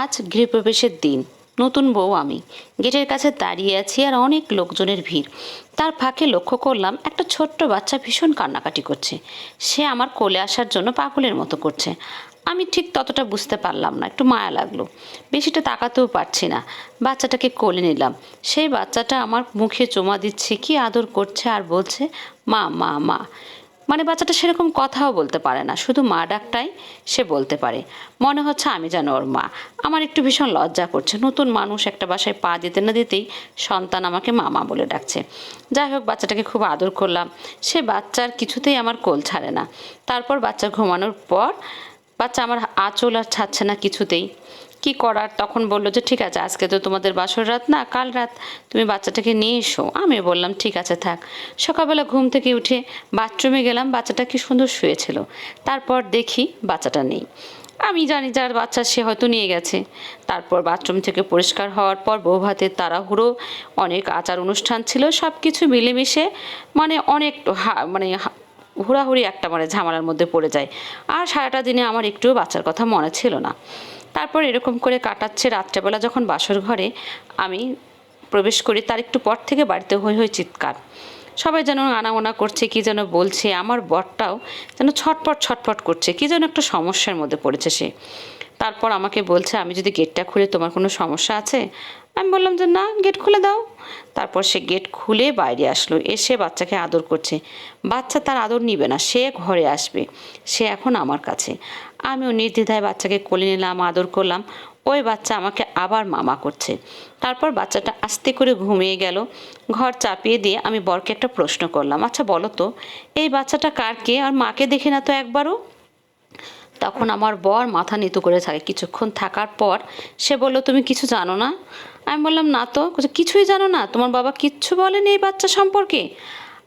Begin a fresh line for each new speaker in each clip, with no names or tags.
আজ গৃহপ্রবেশের দিন। নতুন বউ আমি। গেটের কাছে দাঁড়িয়ে আছি আর অনেক লোকজনের ভিড়। তার ফাঁকে লক্ষ্য করলাম একটা ছোট্ট বাচ্চা ভীষণ কান্নাকাটি করছে। সে আমার কোলে আসার জন্য পাগলের মতো করছে। আমি ঠিক ততটা বুঝতে পারলাম না, একটু মায়া লাগল। বেশিটা তাকাতেও পারছি না। বাচ্চাটাকে কোলে নিলাম। সেই বাচ্চাটা আমার মুখে চুমা দিচ্ছে, কি আদর করছে আর বলছে, মা মা মা। মানে বাচ্চাটা সেরকম কথাও বলতে পারে না, শুধু মা ডাকটাই সে বলতে পারে। মনে হচ্ছে আমি যেন ওর মা। আমার একটু ভীষণ লজ্জা করছে, নতুন মানুষ একটা বাসায় পা দিতে না দিতেই সন্তান আমাকে মামা বলে ডাকছে। যাই হোক, বাচ্চাটাকে খুব আদর করলাম। সে বাচ্চার কিছুতেই আমার কোল ছাড়ে না। তারপর বাচ্চা ঘুমানোর পর বাচ্চা আমার আঁচল আর ছাড়ছে না কিছুতেই। কি করার? তখন বলল যে, ঠিক আছে, আজকে তো তোমাদের বাসর রাত না, কাল রাত তুমি বাচ্চাটাকে নিয়ে এসো। আমি বললাম, ঠিক আছে, থাক। সকালবেলা ঘুম থেকে উঠে বাথরুমে গেলাম, বাচ্চাটা কি সুন্দর শুয়েছিল। তারপর দেখি বাচ্চাটা নেই। আমি জানি যার বাচ্চা সে হয়তো নিয়ে গেছে। তারপর বাথরুম থেকে পরিষ্কার হওয়ার পর বউ ভাতের তাড়াহুড়ো, অনেক আচার অনুষ্ঠান ছিল সব কিছু মিলেমিশে মানে অনেক মানে হুড়াহুড়ি একটা মানে ঝামেলার মধ্যে পড়ে যায়। আর সারাটা দিনে আমার একটুও বাচ্চার কথা মনে ছিল না। তারপর এরকম করে কাটাচ্ছে রাত্রেবেলা যখন বাসর ঘরে আমি প্রবেশ করি, তার একটু পর থেকে বাড়িতে হই হই চিৎকার। সবাই যেন আনাগোনা করছে, কি যেন বলছে, আমার বরটাও যেন ছটপট ছটপট করছে, কি যেন একটা সমস্যার মধ্যে পড়েছে সে। তারপর আমাকে বলছে, আমি যদি গেটটা খুলে, তোমার কোনো সমস্যা আছে? আমি বললাম যে, না গেট খুলে দাও। তারপর সে গেট খুলে বাইরে আসলো। এসে বাচ্চাকে আদর করছে। বাচ্চা তার আদর নিবে না, সে ঘরে আসবে। সে এখন আমার কাছে। আমিও নির্দ্বিধায় বাচ্চাকে কোলে নিলাম, আদর করলাম। ওই বাচ্চা আমাকে আবার মামা করছে। তারপর বাচ্চাটা আস্তে করে ঘুমিয়ে গেল। ঘর চাপিয়ে দিয়ে আমি বরকে একটা প্রশ্ন করলাম আচ্ছা বলো তো, এই বাচ্চাটা কার কে? আর মাকে দেখি না তো একবারও? তখন আমার বর মাথা নিতু করে থাকে কিছুক্ষণ থাকার পর। সে বলল, তুমি কিছু জানো না? আমি বললাম, না তো। কিছুই জানো না? তোমার বাবা কিচ্ছু বলেনি এই বাচ্চা সম্পর্কে?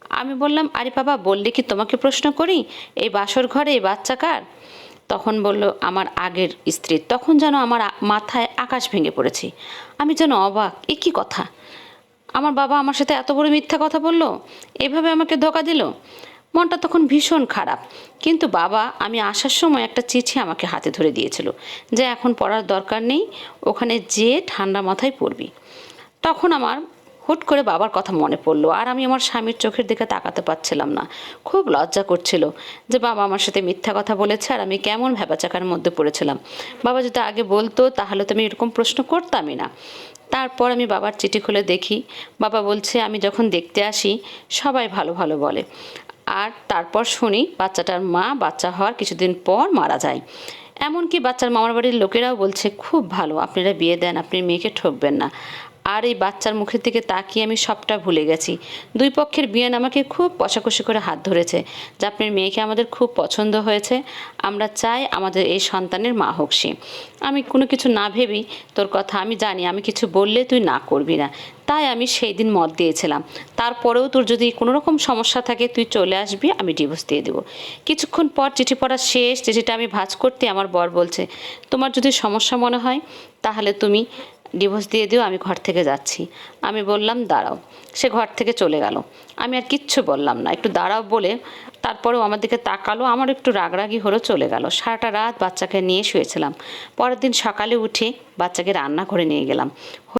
আমি বললাম, আরে বাবা, বললে কি তোমাকে প্রশ্ন করি? এই বাসর ঘরে এই বাচ্চা কার? তখন বলল, আমার আগের স্ত্রী। তখন যেন আমার মাথায় আকাশ ভেঙে পড়েছে। আমি যেন অবাক। এ কী কথা? আমার বাবা আমার সাথে এত বড় মিথ্যা কথা বলল? এভাবে আমাকে ধোকা দিল? মনটা তখন ভীষণ খারাপ। কিন্তু বাবা, আমি আসার সময় একটা চিঠি আমাকে হাতে ধরে দিয়েছিল যে এখন পড়ার দরকার নেই, ওখানে যেয়ে ঠান্ডা মাথায় পড়বি। তখন আমার হুট করে বাবার কথা মনে পড়ল আর আমি আমার স্বামীর চোখের দিকে তাকাতে পারছিলাম না। খুব লজ্জা করছিল যে বাবা আমার সাথে মিথ্যা কথা বলেছে আর আমি কেমন ভেবাচাকার মধ্যে পড়েছিলাম। বাবা যদি আগে বলতো তাহলে তো আমি এরকম প্রশ্ন করতামই না। তারপর আমি বাবার চিঠি খুলে দেখি। বাবা বলছে, আমি যখন দেখতে আসি, সবাই ভালো ভালো বলে। আর তারপর শুনি, বাচ্চাটার মা, বাচ্চা হওয়ার কিছুদিন পর মারা যায়। এমনকি বাচ্চার মামার বাড়ির লোকেরাও বলছে, খুব ভালো, আপনারা বিয়ে দেন, আপনি মেয়েকে ঠকবেন না। আর এই বাচ্চার মুখের দিকে তাকিয়ে আমি সবটা ভুলে গেছি। দুই পক্ষের বিয়ান আমাকে খুব কষাকষি করে হাত ধরেছে, যে আপনার মেয়েকে আমাদের খুব পছন্দ হয়েছে। আমরা চাই আমাদের এই সন্তানের মা হোক সে। আমি কোনো কিছু না ভেবেই তোর কথা আমি জানি, আমি কিছু বললে তুই না করবি না। তাই আমি সেই দিন মত দিয়েছিলাম। তারপরেও তোর যদি কোনো রকম সমস্যা থাকে, তুই চলে আসবি, আমি ডিভোর্স দিয়ে দেবো। কিছুক্ষণ পর চিঠি পড়া শেষ, চিঠিটা আমি ভাজ করতে আমার বর বলছে, তোমার যদি সমস্যা মনে হয়, তাহলে তুমি ডিভোর্স দিয়ে দিও, আমি ঘর থেকে যাচ্ছি। আমি বললাম, দাঁড়াও। সে ঘর থেকে চলে গেল। আমি আর কিচ্ছু বললাম না। একটু দাঁড়াও বলে তারপরেও আমার দিকে তাকালো। আমার একটু রাগরাগি হলো চলে গেল। সারাটা রাত বাচ্চাকে নিয়ে শুয়েছিলাম। পরের দিন সকালে উঠে বাচ্চাকে রান্না করে নিয়ে গেলাম।